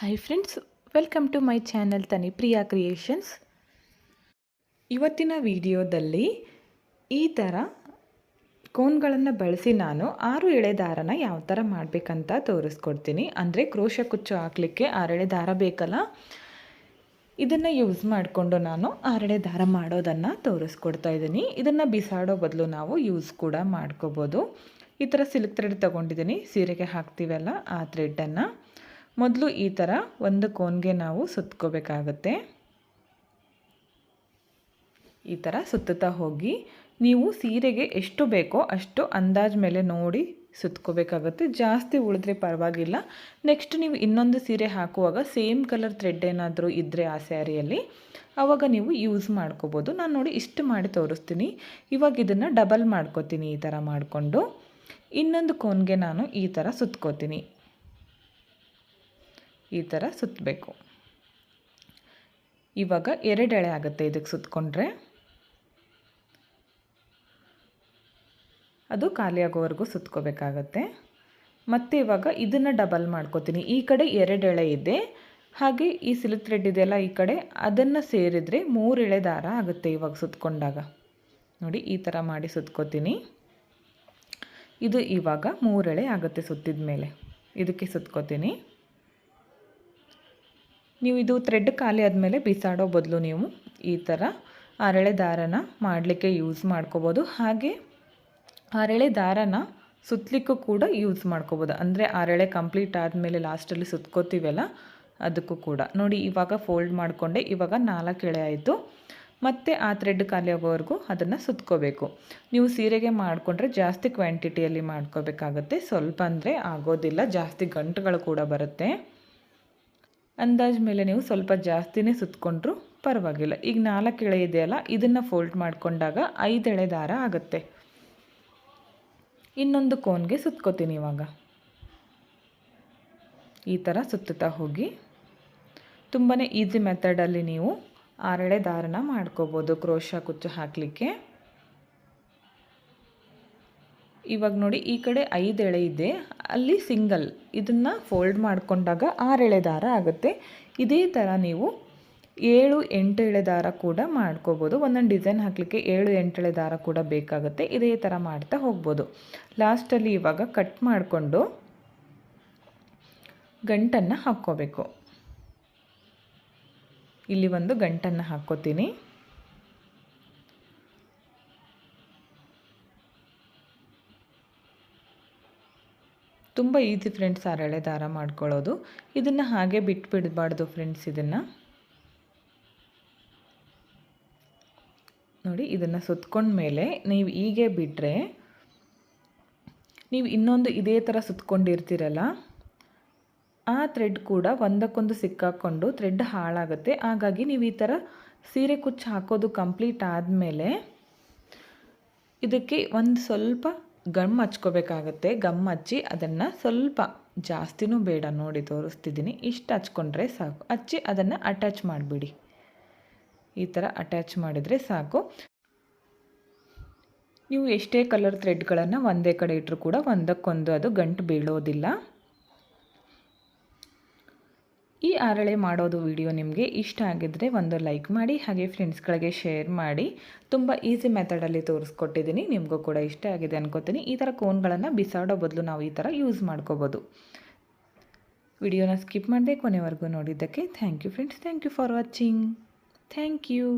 Hi friends welcome to my channel Tani Priya creations ಇವತ್ತಿನ ವಿಡಿಯೋದಲ್ಲಿ ಈ ಥರ ಕೋನ್ಗಳನ್ನು ಬಳಸಿ ನಾನು ಆರು ಎಳೆ ದಾರನ ಯಾವ ಥರ ಮಾಡಬೇಕಂತ ತೋರಿಸ್ಕೊಡ್ತೀನಿ. ಅಂದರೆ ಕ್ರೋಶ ಕುಚ್ಚು ಹಾಕಲಿಕ್ಕೆ ಆರೆಳೆ ದಾರ ಬೇಕಲ್ಲ? ಇದನ್ನು ಯೂಸ್ ಮಾಡಿಕೊಂಡು ನಾನು ಆರೆಳೆ ದಾರ ಮಾಡೋದನ್ನು ತೋರಿಸ್ಕೊಡ್ತಾ ಇದ್ದೀನಿ. ಇದನ್ನು ಬಿಸಾಡೋ ಬದಲು ನಾವು ಯೂಸ್ ಕೂಡ ಮಾಡ್ಕೋಬೋದು. ಈ ಥರ ಸಿಲ್ಕ್ ಥ್ರೆಡ್ ತೊಗೊಂಡಿದ್ದೀನಿ. ಸೀರೆಗೆ ಹಾಕ್ತೀವಲ್ಲ ಆ ಥ್ರೆಡ್ಡನ್ನು ಮೊದಲು ಈ ಥರ ಒಂದು ಕೋನ್ಗೆ ನಾವು ಸುತ್ಕೋಬೇಕಾಗತ್ತೆ. ಈ ಥರ ಸುತ್ತುತ್ತಾ ಹೋಗಿ ನೀವು ಸೀರೆಗೆ ಎಷ್ಟು ಬೇಕೋ ಅಷ್ಟು ಅಂದಾಜು ಮೇಲೆ ನೋಡಿ ಸುತ್ಕೋಬೇಕಾಗುತ್ತೆ. ಜಾಸ್ತಿ ಉಳಿದ್ರೆ ಪರವಾಗಿಲ್ಲ. ನೆಕ್ಸ್ಟ್ ನೀವು ಇನ್ನೊಂದು ಸೀರೆ ಹಾಕುವಾಗ ಸೇಮ್ ಕಲರ್ ಥ್ರೆಡ್ ಏನಾದರೂ ಇದ್ದರೆ ಆ ಸ್ಯಾರಿಯಲ್ಲಿ ಆವಾಗ ನೀವು ಯೂಸ್ ಮಾಡ್ಕೋಬೋದು. ನಾನು ನೋಡಿ ಇಷ್ಟು ಮಾಡಿ ತೋರಿಸ್ತೀನಿ. ಇವಾಗ ಇದನ್ನು ಡಬಲ್ ಮಾಡ್ಕೋತೀನಿ ಈ ಥರ ಮಾಡಿಕೊಂಡು. ಇನ್ನೊಂದು ಕೋನ್ಗೆ ನಾನು ಈ ಥರ ಸುತ್ಕೋತೀನಿ. ಈ ಥರ ಸುತ್ತಬೇಕು. ಇವಾಗ ಎರಡು ಎಳೆ ಆಗುತ್ತೆ ಇದಕ್ಕೆ ಸುತ್ತಕೊಂಡ್ರೆ. ಅದು ಖಾಲಿಯಾಗೋವರೆಗೂ ಸುತ್ಕೋಬೇಕಾಗತ್ತೆ ಮತ್ತು ಇವಾಗ ಇದನ್ನು ಡಬಲ್ ಮಾಡ್ಕೋತೀನಿ. ಈ ಕಡೆ ಎರಡು ಎಳೆ ಇದೆ. ಹಾಗೆ ಈ ಸಿಲ್ಕ್ ಥ್ರೆಡ್ ಇದೆಯಲ್ಲ ಈ ಕಡೆ, ಅದನ್ನು ಸೇರಿದರೆ ಮೂರು ಎಳೆ ದಾರ ಆಗುತ್ತೆ ಇವಾಗ ಸುತ್ಕೊಂಡಾಗ ನೋಡಿ, ಈ ಥರ ಮಾಡಿ ಸುತ್ಕೋತೀನಿ ಇದು ಇವಾಗ ಮೂರೆಳೆ ಆಗುತ್ತೆ ಸುತ್ತಿದ ಮೇಲೆ ಇದಕ್ಕೆ ಸುತ್ಕೋತೀನಿ ನೀವು ಇದು ಥ್ರೆಡ್ ಖಾಲಿ ಆದಮೇಲೆ ಬಿಸಾಡೋ ಬದಲು ನೀವು ಈ ಥರ ಹರಳೆ ದಾರನ ಮಾಡಲಿಕ್ಕೆ ಯೂಸ್ ಮಾಡ್ಕೋಬೋದು. ಹಾಗೆ ಹರಳೆ ದಾರನ ಸುತ್ತಲಿಕ್ಕೂ ಕೂಡ ಯೂಸ್ ಮಾಡ್ಕೋಬೋದು. ಅಂದರೆ ಹರಳೆ ಕಂಪ್ಲೀಟ್ ಆದಮೇಲೆ ಲಾಸ್ಟಲ್ಲಿ ಸುತ್ಕೋತೀವಲ್ಲ, ಅದಕ್ಕೂ ಕೂಡ. ನೋಡಿ, ಇವಾಗ ಫೋಲ್ಡ್ ಮಾಡಿಕೊಂಡೆ. ಇವಾಗ ನಾಲ್ಕು ಎಳೆ ಆಯಿತು. ಮತ್ತು ಆ ಥ್ರೆಡ್ ಖಾಲಿ ಆಗೋವರೆಗೂ ಅದನ್ನು ಸುತ್ಕೋಬೇಕು. ನೀವು ಸೀರೆಗೆ ಮಾಡಿಕೊಂಡ್ರೆ ಜಾಸ್ತಿ ಕ್ವಾಂಟಿಟಿಯಲ್ಲಿ ಮಾಡ್ಕೋಬೇಕಾಗತ್ತೆ. ಸ್ವಲ್ಪ ಅಂದರೆ ಆಗೋದಿಲ್ಲ. ಜಾಸ್ತಿ ಗಂಟುಗಳು ಕೂಡ ಬರುತ್ತೆ. ಅಂದಾಜು ಮೇಲೆ ನೀವು ಸ್ವಲ್ಪ ಜಾಸ್ತಿನೇ ಸುತ್ತಕೊಂಡ್ರು ಪರವಾಗಿಲ್ಲ. ಈಗ ನಾಲ್ಕು ಎಳೆ ಇದೆಯಲ್ಲ, ಇದನ್ನು ಫೋಲ್ಡ್ ಮಾಡಿಕೊಂಡಾಗ ಐದು ಎಳೆ ದಾರ ಆಗುತ್ತೆ. ಇನ್ನೊಂದು ಕೋನ್ಗೆ ಸುತ್ಕೋತೀನಿ ಇವಾಗ. ಈ ಥರ ಸುತ್ತುತ್ತಾ ಹೋಗಿ ತುಂಬಾ ಈಸಿ ಮೆಥಡಲ್ಲಿ ನೀವು ಆರೆಳೆ ದಾರನ ಮಾಡ್ಕೋಬೋದು. ಕ್ರೋಶ ಕುಚ್ಚು ಹಾಕಲಿಕ್ಕೆ. ಇವಾಗ ನೋಡಿ ಈ ಕಡೆ ಐದು ಎಳೆ ಇದೆ. ಅಲ್ಲಿ ಸಿಂಗಲ್ ಇದನ್ನು ಫೋಲ್ಡ್ ಮಾಡಿಕೊಂಡಾಗ ಆರು ಎಳೆ ದಾರ ಆಗುತ್ತೆ. ಇದೇ ಥರ ನೀವು ಏಳು, ಎಂಟು ಎಳೆ ದಾರ ಕೂಡ ಮಾಡ್ಕೋಬೋದು. ಒಂದೊಂದು ಡಿಸೈನ್ ಹಾಕಲಿಕ್ಕೆ ಏಳು, ಎಂಟು ಎಳೆ ದಾರ ಕೂಡ ಬೇಕಾಗುತ್ತೆ. ಇದೇ ಥರ ಮಾಡ್ತಾ ಹೋಗ್ಬೋದು. ಲಾಸ್ಟಲ್ಲಿ ಇವಾಗ ಕಟ್ ಮಾಡಿಕೊಂಡು ಗಂಟನ್ನು ಹಾಕ್ಕೋಬೇಕು. ಇಲ್ಲಿ ಒಂದು ಗಂಟನ್ನು ಹಾಕ್ಕೋತೀನಿ. ತುಂಬ ಈಸಿ ಫ್ರೆಂಡ್ಸ್ ಅರಳೆ ದಾರ ಮಾಡ್ಕೊಳ್ಳೋದು. ಇದನ್ನು ಹಾಗೆ ಬಿಟ್ಬಿಡಬಾರ್ದು ಫ್ರೆಂಡ್ಸ್ ಇದನ್ನು. ನೋಡಿ, ಇದನ್ನು ಸುತ್ಕೊಂಡ್ಮೇಲೆ ನೀವು ಹೀಗೆ ಬಿಟ್ಟರೆ ನೀವು ಇನ್ನೊಂದು ಇದೇ ಥರ ಸುತ್ಕೊಂಡಿರ್ತೀರಲ್ಲ? ಆ ಥ್ರೆಡ್ ಕೂಡ ಒಂದಕ್ಕೊಂದು ಸಿಕ್ಕಾಕೊಂಡು ಥ್ರೆಡ್ ಹಾಳಾಗುತ್ತೆ. ಹಾಗಾಗಿ ನೀವು ಈ ಥರ ಸೀರೆ ಕುಚ್ಚು ಹಾಕೋದು ಕಂಪ್ಲೀಟ್ ಆದಮೇಲೆ ಇದಕ್ಕೆ ಒಂದು ಸ್ವಲ್ಪ ಗಮ್ ಹಚ್ಕೋಬೇಕಾಗತ್ತೆ. ಗಮ್ ಹಚ್ಚಿ ಅದನ್ನು ಸ್ವಲ್ಪ ಜಾಸ್ತಿನೂ ಬೇಡ ನೋಡಿ ತೋರಿಸ್ತಿದ್ದೀನಿ. ಇಷ್ಟು ಹಚ್ಕೊಂಡ್ರೆ ಸಾಕು. ಹಚ್ಚಿ ಅದನ್ನು ಅಟ್ಯಾಚ್ ಮಾಡಿಬಿಡಿ. ಈ ಥರ ಅಟ್ಯಾಚ್ ಮಾಡಿದರೆ ಸಾಕು. ನೀವು ಎಷ್ಟೇ ಕಲರ್ ಥ್ರೆಡ್ಗಳನ್ನು ಒಂದೇ ಕಡೆ ಇಟ್ಟರು ಕೂಡ ಒಂದಕ್ಕೊಂದು ಅದು ಗಂಟು ಬೀಳೋದಿಲ್ಲ. ಈ ಆರಳೆ ಮಾಡೋದು ವಿಡಿಯೋ ನಿಮಗೆ ಇಷ್ಟ ಆಗಿದ್ದರೆ ಒಂದು ಲೈಕ್ ಮಾಡಿ, ಹಾಗೆ ಫ್ರೆಂಡ್ಸ್ಗಳಿಗೆ ಶೇರ್ ಮಾಡಿ. ತುಂಬ ಈಸಿ ಮೆಥಡಲ್ಲಿ ತೋರಿಸ್ಕೊಟ್ಟಿದ್ದೀನಿ, ನಿಮಗೂ ಕೂಡ ಇಷ್ಟ ಆಗಿದೆ ಅನ್ಕೋತೀನಿ. ಈ ಥರ ಕೋನ್ಗಳನ್ನು ಬಿಸಾಡೋ ಬದಲು ನಾವು ಈ ಥರ ಯೂಸ್ ಮಾಡ್ಕೋಬೋದು. ವಿಡಿಯೋನ ಸ್ಕಿಪ್ ಮಾಡದೆ ಕೊನೆವರೆಗೂ ನೋಡಿದ್ದಕ್ಕೆ thank you friends, thank you for watching. Thank you.